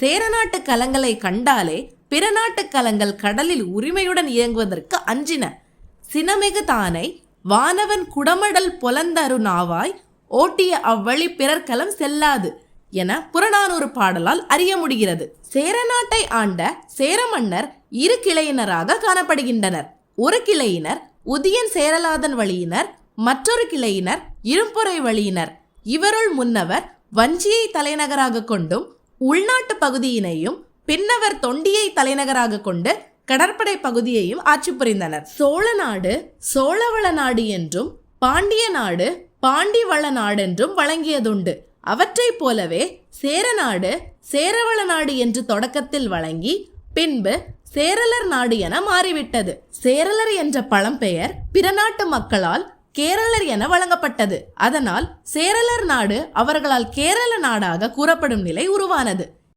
சேரநாட்டு கலங்களை கண்டாலே பிற நாட்டு கலங்கள் கடலில் உரிமையுடன் இயங்குவதற்கு அஞ்சின. சினமிகு தானை வானவன் குடமடல் பொலந்தருணாவாய் ஓட்டிய அவ்வழி பிறர்க்கலம் செல்லாது என புறநானூறு பாடலால் அறிய முடிகிறது. சேரநாட்டை ஆண்ட சேர மன்னர் இரு கிளையினராக காணப்படுகின்றனர். ஒரு கிளையினர் உதியன் சேரலாதன் வழியினர் மற்றொரு கிளையினர் இரும்பொறை வழியினர். இவருள் முன்னவர் வஞ்சியை தலைநகராக கொண்டும் உள்நாட்டு பகுதியினையும் பின்னவர் தொண்டியை தலைநகராக கொண்டு கடற்படை பகுதியையும் ஆட்சி புரிந்தனர். சோழ நாடு சோழவள நாடு என்றும் பாண்டிய நாடு பாண்டிவள நாடென்றும் வழங்கியதுண்டு. அவற்றைப் போலவே சேரநாடு சேரவள நாடு என்று தொடக்கத்தில் வழங்கி பின்பு சேரலர் நாடு என மாறிவிட்டது. சேரலர் என்ற பழம்பெயர் பிற நாட்டு மக்களால் கேரளர் என வழங்கப்பட்டது. அதனால் சேரலர் நாடு அவர்களால் கேரள நாடாக கூறப்படும் நிலை உருவானது.